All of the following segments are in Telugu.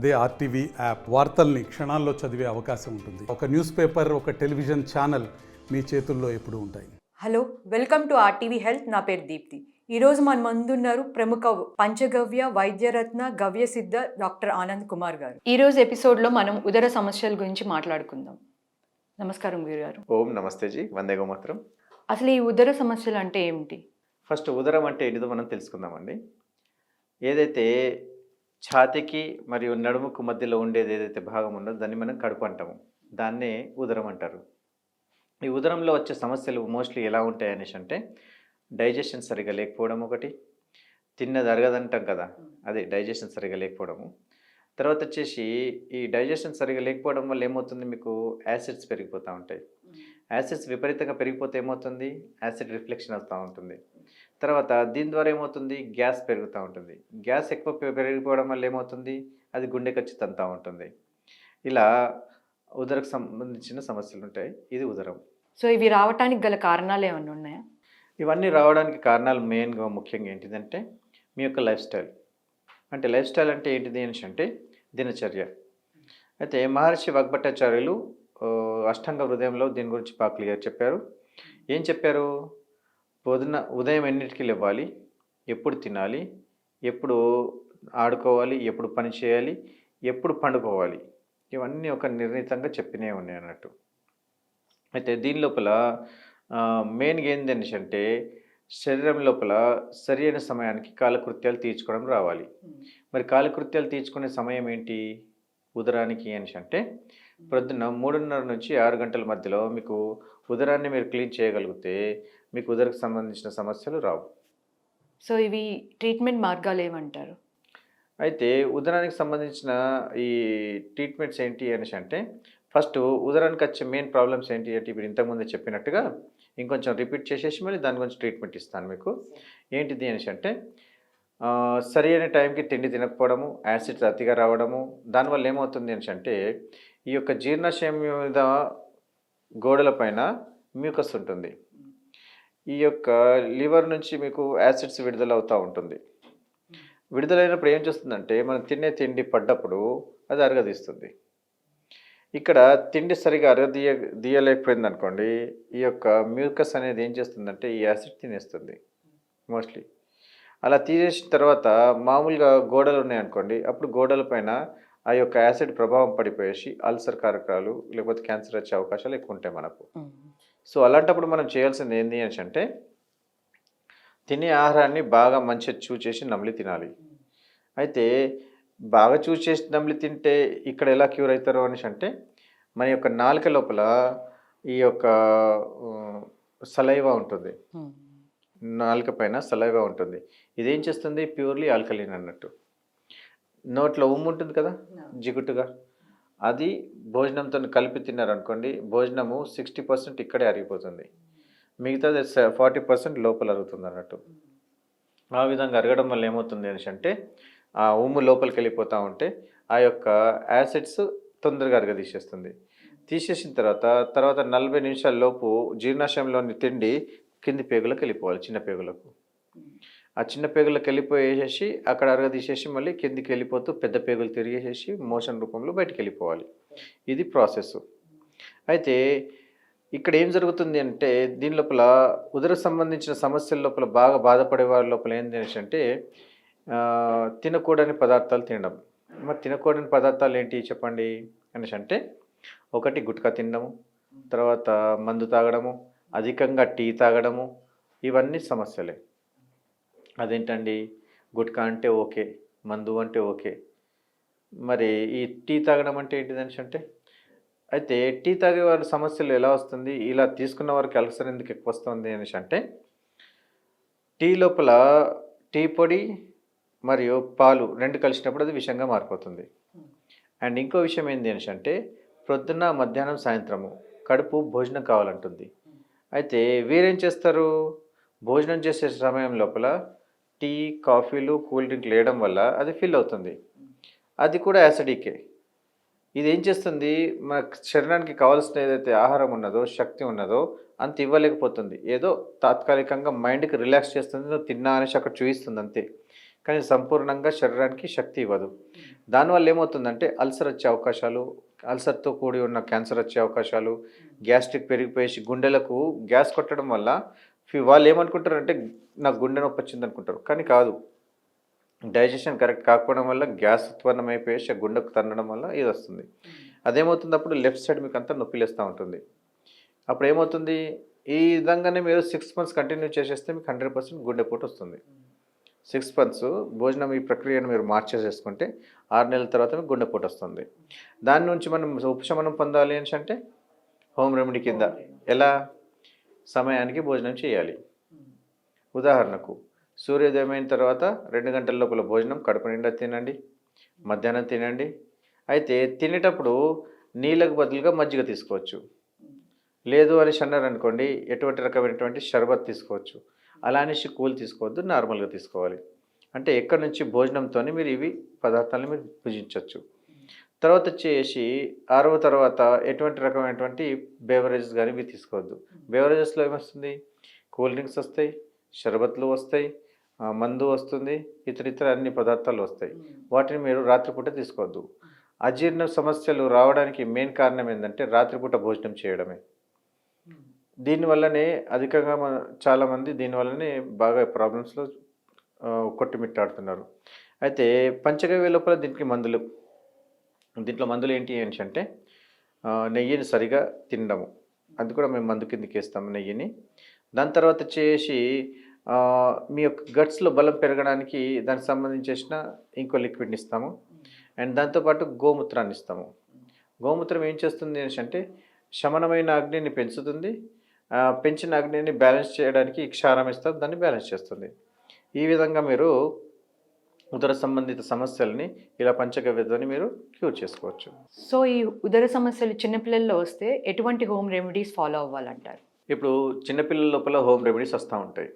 అదే ఆర్టీవీ యాప్ వార్తల్ని క్షణాల్లో చదివే అవకాశం ఉంటుంది. ఒక న్యూస్ పేపర్ ఒక టెలివిజన్ ఛానల్ మీ చేతుల్లో ఎప్పుడూ ఉంటాయి. Hello welcome to RTV health. నా పేరు దీప్తి. ఈరోజు మన ముందున్నారు ప్రముఖ పంచగవ్య వైద్యరత్న గవ్య సిద్ధ డాక్టర్ ఆనంద్ కుమార్ గారు. ఈరోజు ఎపిసోడ్లో మనం ఉదర సమస్యల గురించి మాట్లాడుకుందాం. నమస్కారం గురు గారు ఓం నమస్తే జీ. వందే గోమాత్రం అసలు ఈ ఉదర సమస్యలు అంటే ఏమిటి? ఫస్ట్ ఉదరం అంటే ఏంటిదో మనం తెలుసుకుందామండి. ఏదైతే ఛాతీకి మరియు నడుముకు మధ్యలో ఉండేది ఏదైతే భాగం ఉందో దాన్ని మనం కడుపు అంటాము. దాన్నే ఉదరం అంటారు. ఈ ఉదరంలో వచ్చే సమస్యలు మోస్ట్లీ ఎలా ఉంటాయి అనేసి అంటే డైజెషన్ సరిగా లేకపోవడం ఒకటి తిన్నది అరగదంటాం కదా అదే డైజెషన్ సరిగా లేకపోవడము. తర్వాత వచ్చేసి ఈ డైజెషన్ సరిగా లేకపోవడం వల్ల ఏమవుతుంది మీకు? యాసిడ్స్ పెరిగిపోతూ ఉంటాయి. యాసిడ్స్ విపరీతంగా పెరిగిపోతే ఏమవుతుంది? యాసిడ్ రిఫ్లెక్షన్ వస్తూ ఉంటుంది. తర్వాత దీని ద్వారా ఏమవుతుంది? గ్యాస్ పెరుగుతూ ఉంటుంది. గ్యాస్ ఎక్కువ పెరిగిపోవడం వల్ల ఏమవుతుంది? అది గుండె ఖర్చు తంతా ఉంటుంది. ఇలా ఉదరకు సంబంధించిన సమస్యలు ఉంటాయి. ఇది ఉదరం. సో ఇవి రావటానికి గల కారణాలు ఏమైనా ఉన్నాయా? ఇవన్నీ రావడానికి కారణాలు మెయిన్గా ముఖ్యంగా ఏంటిదంటే మీ యొక్క లైఫ్ స్టైల్. అంటే లైఫ్ స్టైల్ అంటే ఏంటిది అంటే దినచర్య. అయితే మహర్షి వాగ్భట్టాచార్యులు అష్టాంగ హృదయంలో దీని గురించి బాగా క్లియర్ చెప్పారు. ఏం చెప్పారు? పొద్దున ఉదయం ఎన్నిటికి లేవాలి? ఎప్పుడు తినాలి? ఎప్పుడు ఆడుకోవాలి? ఎప్పుడు పని చేయాలి? ఎప్పుడు పండుకోవాలి? ఇవన్నీ ఒక నిర్ణీతంగా చెప్పినే ఉన్నాయి అన్నట్టు. అయితే దీని లోపల మెయిన్గా అంటే శరీరం లోపల సరైన సమయానికి కాలకృత్యాలు తీర్చుకోవడం రావాలి. మరి కాలకృత్యాలు తీర్చుకునే సమయం ఏంటి? ఉదరానికి అనేసి అంటే ప్రొద్దున మూడున్నర నుంచి ఆరు గంటల మధ్యలో మీకు ఉదరాన్ని మీరు క్లీన్ చేయగలిగితే మీకు ఉదరకు సంబంధించిన సమస్యలు రావు. సో ఇవి ట్రీట్మెంట్ మార్గాలు ఏమంటారు? అయితే ఉదరానికి సంబంధించిన ఈ ట్రీట్మెంట్స్ ఏంటి అనేసి అంటే ఫస్ట్ ఉదరానికి వచ్చే మెయిన్ ప్రాబ్లమ్స్ ఏంటి అంటే ఇప్పుడు ఇంతకుముందే చెప్పినట్టుగా ఇంకొంచెం రిపీట్ చేసేసి మళ్ళీ దాని గురించి ట్రీట్మెంట్ ఇస్తాను మీకు. ఏంటిది అనేసి అంటే సరి అయిన టైంకి తిండి తినకపోవడము యాసిడ్స్ అతిగా రావడము దానివల్ల ఏమవుతుంది అనేసి అంటే ఈ యొక్క జీర్ణాశయం మీద గోడల పైన మ్యూకస్ ఉంటుంది. ఈ యొక్క లివర్ నుంచి మీకు యాసిడ్స్ విడుదల అవుతూ ఉంటుంది. విడుదలైనప్పుడు ఏం చేస్తుందంటే మనం తినే తిండి పడ్డప్పుడు అది అరగదీస్తుంది. ఇక్కడ తిండి సరిగా అరగదీయ దీయలేకపోయింది అనుకోండి ఈ యొక్క మ్యూకస్ అనేది ఏం చేస్తుందంటే ఈ యాసిడ్ తినేస్తుంది మోస్ట్లీ. అలా తీసేసిన తర్వాత మామూలుగా గోడలు ఉన్నాయనుకోండి అప్పుడు గోడల పైన ఆ యొక్క యాసిడ్ ప్రభావం పడిపోయేసి అల్సర్ కారకాలు లేకపోతే క్యాన్సర్ వచ్చే అవకాశాలు ఎక్కువ ఉంటాయి మనకు. సో అలాంటప్పుడు మనం చేయాల్సింది ఏంటి అని అంటే తినే ఆహారాన్ని బాగా మంచిగా చూస్ చేసి నమిలి తినాలి. అయితే బాగా చూస్ చేసి నమిలి తింటే ఇక్కడ ఎలా క్యూర్ అవుతారు అనేసి అంటే మన యొక్క నాలుక లోపల ఈ యొక్క సలైవా ఉంటుంది. నాలుక పైన సలైవా ఉంటుంది. ఇదేం చేస్తుంది? ప్యూర్లీ ఆల్కలీన్ అన్నట్టు. నోట్లో ఉమ్ము ఉంటుంది కదా? జిగుటుగా. అది భోజనంతో కలిపి తిన్నారనుకోండి భోజనము సిక్స్టీ పర్సెంట్ ఇక్కడే అరిగిపోతుంది. మిగతాది ఫార్టీ పర్సెంట్ లోపల అరుగుతుంది అన్నట్టు ఆ విధంగా అరగడం వల్ల ఏమవుతుంది అనేసి అంటే ఆ ఉమ్ము లోపలికి వెళ్ళిపోతూ ఉంటే ఆ యొక్క యాసిడ్స్ తొందరగా అరగదీసేస్తుంది. తీసేసిన తర్వాత తర్వాత నలభై నిమిషాల లోపు జీర్ణాశయంలోని తిండి కింది పేగులకు వెళ్ళిపోవాలి చిన్న పేగులకు. ఆ చిన్న పేగులకు వెళ్ళిపోయేసేసి అక్కడ అరగదీసేసి మళ్ళీ కిందికి వెళ్ళిపోతూ పెద్ద పేగులు తిరిగేసేసి మోషన్ రూపంలో బయటికి వెళ్ళిపోవాలి ఇది ప్రాసెస్. అయితే ఇక్కడ ఏం జరుగుతుంది అంటే దీని లోపల ఉదర సంబంధించిన సమస్యల లోపల బాగా బాధపడే వారి లోపల ఏంటి అంటే తినకూడని పదార్థాలు తినడం. మరి తినకూడని పదార్థాలు ఏంటి చెప్పండి అనేసి అంటే ఒకటి గుట్కా తినడము తర్వాత మందు తాగడము అధికంగా టీ తాగడము ఇవన్నీ సమస్యలే. అదేంటండి? గుట్కా అంటే ఓకే మందు అంటే ఓకే. మరి ఈ టీ తాగడం అంటే ఏంటిది అనేసి అంటే? అయితే టీ తాగే వారి సమస్యలు ఎలా వస్తుంది? ఇలా తీసుకున్న వారికి అల్సర్ ఎందుకు ఎక్కువ వస్తుంది అనేసి అంటే టీ లోపల టీ పొడి మరియు పాలు రెండు కలిసినప్పుడు అది విషంగా మారిపోతుంది. అండ్ ఇంకో విషయం ఏంటి అనేసి అంటే ప్రొద్దున మధ్యాహ్నం సాయంత్రము కడుపు భోజనం కావాలంటుంది. అయితే వీరేం చేస్తారు? భోజనం చేసే సమయం లోపల టీ కాఫీలు కూల్ డ్రింక్ లేయడం వల్ల అది ఫిల్ అవుతుంది. అది కూడా యాసిడికే. ఇది ఏం చేస్తుంది? మన శరీరానికి కావాల్సిన ఏదైతే ఆహారం ఉన్నదో శక్తి ఉన్నదో అంత ఇవ్వలేకపోతుంది. ఏదో తాత్కాలికంగా మైండ్కి రిలాక్స్ చేస్తుంది తిన్నా అనేసి అక్కడ చూపిస్తుంది అంతే. కానీ సంపూర్ణంగా శరీరానికి శక్తి ఇవ్వదు. దానివల్ల ఏమవుతుందంటే అల్సర్ వచ్చే అవకాశాలు అల్సర్తో కూడి ఉన్న క్యాన్సర్ వచ్చే అవకాశాలు గ్యాస్ట్రిక్ పెరిగిపోయేసి గుండెలకు గ్యాస్ కొట్టడం వల్ల వాళ్ళు ఏమనుకుంటారు అంటే నాకు గుండె నొప్పి వచ్చింది అనుకుంటారు కానీ కాదు. డైజెషన్ కరెక్ట్ కాకపోవడం వల్ల గ్యాస్ ఉత్పన్నం అయిపోయేసి గుండెకు తన్నడం వల్ల ఇది వస్తుంది అదేమవుతుంది అప్పుడు లెఫ్ట్ సైడ్ మీకు అంతా నొప్పిలేస్తూ ఉంటుంది. అప్పుడు ఏమవుతుంది ఈ విధంగానే మీరు సిక్స్ మంత్స్ కంటిన్యూ చేసేస్తే మీకు హండ్రెడ్ పర్సెంట్ గుండెపోటు వస్తుంది. సిక్స్ మంత్స్ భోజనం ఈ ప్రక్రియను మీరు మార్చేసేసుకుంటే ఆరు నెలల తర్వాత మీకు గుండెపోటు వస్తుంది. దాని నుంచి మనం ఉపశమనం పొందాలి అంటే హోమ్ రెమెడీ కింద. ఎలా? సమయానికి భోజనం చేయాలి. ఉదాహరణకు సూర్యోదయం అయిన తర్వాత రెండు గంటల లోపల భోజనం కడుపు నిండా తినండి మధ్యాహ్నం తినండి. అయితే తినేటప్పుడు నీళ్ళకు బదులుగా మజ్జిగ తీసుకోవచ్చు. లేదు అని అన్నారు అనుకోండి ఎటువంటి రకమైనటువంటి షర్బత్ తీసుకోవచ్చు. అలానే కూల్ తీసుకోవద్దు నార్మల్గా తీసుకోవాలి. అంటే ఎక్కడి నుంచి భోజనంతో మీరు ఇవి పదార్థాలను మీరు భుజించవచ్చు తర్వాత వచ్చేసి ఆరవ తర్వాత ఎటువంటి రకమైనటువంటి బేవరేజెస్ కానీ ఇవి తీసుకోవద్దు. బేవరేజెస్లో ఏమొస్తుంది? కూల్ డ్రింక్స్ వస్తాయి షర్బత్లు వస్తాయి మందు వస్తుంది ఇతర ఇతర అన్ని పదార్థాలు వస్తాయి. వాటిని మీరు రాత్రిపూట తీసుకోవద్దు. అజీర్ణ సమస్యలు రావడానికి మెయిన్ కారణం ఏంటంటే రాత్రిపూట భోజనం చేయడమే. దీనివల్లనే అధికంగా మన చాలామంది దీనివల్లనే బాగా ప్రాబ్లమ్స్లో కొట్టుమిట్టాడుతున్నారు. అయితే పంచగవ్య లోపల దీనికి మందులు దీంట్లో మందులు ఏంటి అని అంటే నెయ్యిని సరిగా తినడము. అది కూడా మేము మందు కిందకి వేస్తాము నెయ్యిని. దాని తర్వాత చేసి మీ యొక్క గట్స్లో బలం పెరగడానికి దానికి సంబంధించేసిన ఇంకో లిక్విడ్ని ఇస్తాము. అండ్ దాంతోపాటు గోమూత్రాన్ని ఇస్తాము. గోమూత్రం ఏం చేస్తుంది అంటే శమనమైన అగ్నిని పెంచుతుంది. పెంచిన అగ్నిని బ్యాలెన్స్ చేయడానికి క్షారం ఇస్తారు. దాన్ని బ్యాలెన్స్ చేస్తుంది. ఈ విధంగా మీరు ఉదర సంబంధిత సమస్యల్ని ఇలా పంచగవ్యతోని మీరు క్యూర్ చేసుకోవచ్చు. సో ఈ ఉదర సమస్యలు చిన్నపిల్లల్లో వస్తే ఎటువంటి హోమ్ రెమెడీస్ ఫాలో అవ్వాలంటారు? ఇప్పుడు చిన్నపిల్లల లోపల హోమ్ రెమెడీస్ వస్తూ ఉంటాయి.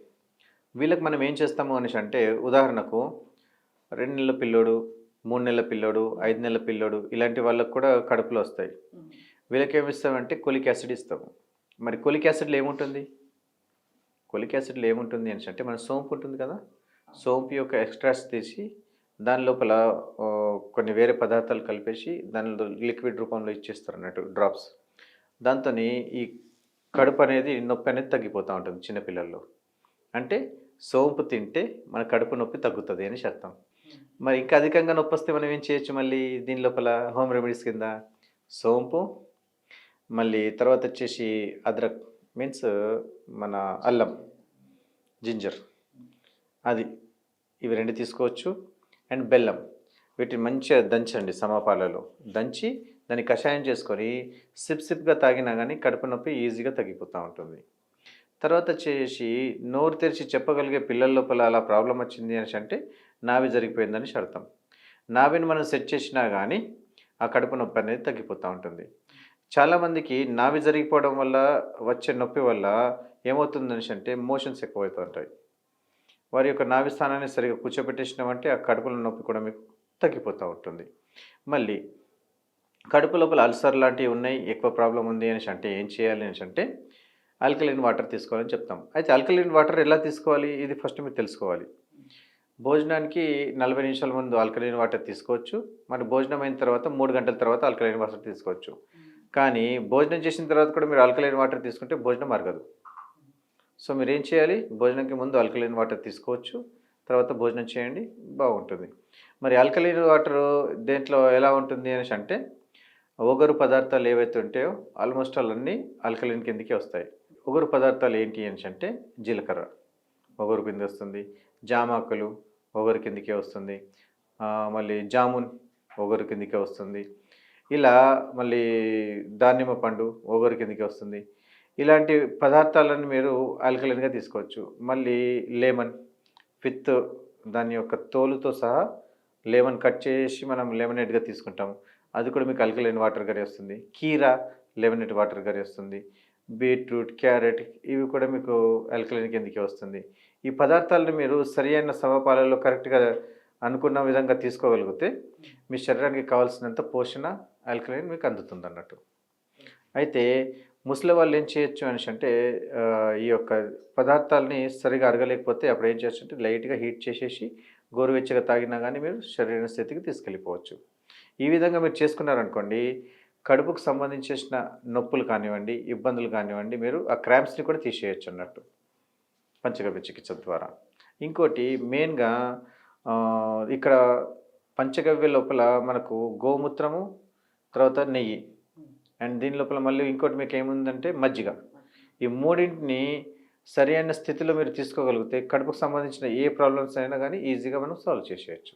వీళ్ళకి మనం ఏం చేస్తాము అనేసి అంటే ఉదాహరణకు రెండు నెలల పిల్లోడు మూడు నెలల పిల్లోడు ఐదు నెలల పిల్లోడు ఇలాంటి వాళ్ళకు కూడా కడుపులో వస్తాయి. వీళ్ళకి ఏమి ఇస్తామంటే కొలిక్ యాసిడ్ ఇస్తాము. మరి కొలిక్ యాసిడ్లో ఏముంటుంది? కొలిక్ యాసిడ్లో ఏముంటుంది అనేసి అంటే మన సోంపు ఉంటుంది కదా? సోంపు యొక్క ఎక్స్ట్రాస్ తీసి దాని లోపల కొన్ని వేరే పదార్థాలు కలిపేసి దానిలో లిక్విడ్ రూపంలో ఇచ్చేస్తారు అన్నట్టు డ్రాప్స్. దాంతో ఈ కడుపు అనేది నొప్పి అనేది తగ్గిపోతూ ఉంటుంది చిన్నపిల్లల్లో. అంటే సోంపు తింటే మన కడుపు నొప్పి తగ్గుతుంది అని అర్థం. మరి ఇంకా అధికంగా నొప్పి వస్తే మనం ఏం చేయొచ్చు మళ్ళీ? దీని లోపల హోమ్ రెమెడీస్ కింద సోంపు మళ్ళీ తర్వాత వచ్చేసి అద్రక్ మీన్స్ మన అల్లం జింజర్. అది. ఇవి రెండు తీసుకోవచ్చు. అండ్ బెల్లం. వీటిని మంచిగా దంచండి సమపాలలో. దంచి దాన్ని కషాయం చేసుకొని సిప్ సిప్గా తాగినా కానీ కడుపు నొప్పి ఈజీగా తగ్గిపోతూ ఉంటుంది. తర్వాత చేసి నోరు తెరిచి చెప్పగలిగే పిల్లల లోపల అలా ప్రాబ్లం వచ్చింది అనేసి అంటే నావి జరిగిపోయిందని అర్థం నావిని మనం సెట్ చేసినా కానీ ఆ కడుపు నొప్పి అనేది తగ్గిపోతూ ఉంటుంది. చాలామందికి నావి జరిగిపోవడం వల్ల వచ్చే నొప్పి వల్ల ఏమవుతుందనేసి అంటే మోషన్స్ ఎక్కువవుతూ ఉంటాయి. వారి యొక్క నాభి స్థానాన్ని సరిగా కూర్చోబెట్టేసినామంటే ఆ కడుపులో నొప్పి కూడా మీకు తగ్గిపోతూ ఉంటుంది. మళ్ళీ కడుపు లోపల అల్సర్ లాంటివి ఉన్నాయి ఎక్కువ ప్రాబ్లం ఉంది అనేసి అంటే ఏం చేయాలి అనేసి అంటే ఆల్కలైన్ వాటర్ తీసుకోవాలని చెప్తాం. అయితే ఆల్కలైన్ వాటర్ ఎలా తీసుకోవాలి? ఇది ఫస్ట్ మీరు తెలుసుకోవాలి. భోజనానికి నలభై నిమిషాల ముందు ఆల్కలైన్ వాటర్ తీసుకోవచ్చు. మరి భోజనం అయిన తర్వాత మూడు గంటల తర్వాత ఆల్కలైన్ వాటర్ తీసుకోవచ్చు. కానీ భోజనం చేసిన తర్వాత కూడా మీరు ఆల్కలైన్ వాటర్ తీసుకుంటే భోజనం అరగదు. సో మీరు ఏం చేయాలి? భోజనంకి ముందు ఆల్కలైన్ వాటర్ తీసుకోవచ్చు. తర్వాత భోజనం చేయండి. బాగుంటుంది. మరి ఆల్కలైన్ వాటర్ దేంట్లో ఎలా ఉంటుంది అనేసి అంటే ఒగరు పదార్థాలు ఏవైతే ఉంటాయో ఆల్మోస్ట్ ఆల్ అన్నీ ఆల్కలైన్ కిందకే వస్తాయి. ఒగరు పదార్థాలు ఏంటి అనేసి అంటే జీలకర్ర. ఒగరు కింద వస్తుంది. జామాకులు ఒగరు కిందకే వస్తుంది. మళ్ళీ జామున్ ఒగరు కిందకే వస్తుంది. ఇలా మళ్ళీ దానిమ్మ పండు ఒగరు కిందకే వస్తుంది. ఇలాంటి పదార్థాలను మీరు ఆల్కలైన్గా తీసుకోవచ్చు. మళ్ళీ లెమన్ విత్ దాని యొక్క తోలుతో సహా లెమన్ కట్ చేసి మనం లెమనేట్గా తీసుకుంటాము అది కూడా మీకు అల్కలైన్ వాటర్ గారి వస్తుంది. కీరా లెమనేట్ వాటర్ గారి వస్తుంది. బీట్రూట్ క్యారెట్ ఇవి కూడా మీకు అల్కలైన్ కిందకి వస్తుంది. ఈ పదార్థాలను మీరు సరియైన సమపాలలో కరెక్ట్గా అనుకున్న విధంగా తీసుకోగలిగితే మీ శరీరానికి కావాల్సినంత పోషణ ఆల్కలైన్ మీకు అందుతుంది అన్నట్టు అయితే ముసలి వాళ్ళు ఏం చేయొచ్చు అనేసి అంటే ఈ యొక్క పదార్థాలని సరిగా అరగలేకపోతే అప్పుడు ఏం చేయొచ్చు అంటే లైట్గా హీట్ చేసేసి గోరువెచ్చగా తాగినా కానీ మీరు శరీర స్థితికి తీసుకెళ్ళిపోవచ్చు. ఈ విధంగా మీరు చేసుకున్నారనుకోండి కడుపుకు సంబంధించిన నొప్పులు కానివ్వండి ఇబ్బందులు కానివ్వండి మీరు ఆ క్రాంప్స్ని కూడా తీసేయచ్చు అన్నట్టు. పంచగవ్య చికిత్స ద్వారా. ఇంకోటి మెయిన్గా ఇక్కడ పంచగవ్య లోపల మనకు గోమూత్రము తర్వాత నెయ్యి అండ్ దీని లోపల మళ్ళీ ఇంకోటి మీకు ఏముందంటే మజ్జిగ. ఈ మూడింటిని సరి అయిన స్థితిలో మీరు తీసుకోగలిగితే కడుపుకు సంబంధించిన ఏ ప్రాబ్లమ్స్ అయినా కానీ ఈజీగా మనం సాల్వ్ చేసేయచ్చు.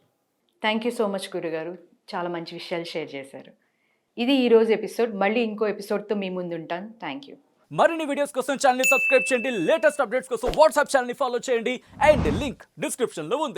థ్యాంక్ యూ సో మచ్ గురుగారు. చాలా మంచి విషయాలు షేర్ చేశారు. ఇది ఈరోజు ఎపిసోడ్. మళ్ళీ ఇంకో ఎపిసోడ్తో మీ ముందు ఉంటాను. థ్యాంక్ యూ మరిన్ని వీడియోస్ కోసం ఛానల్ సబ్స్క్రైబ్ చేయండి. లేటెస్ట్ అప్డేట్స్ కోసం వాట్సాప్ ఛానల్ ఫాలో చేయండి. అండ్ లింక్ డిస్క్రిప్షన్లో ఉంది.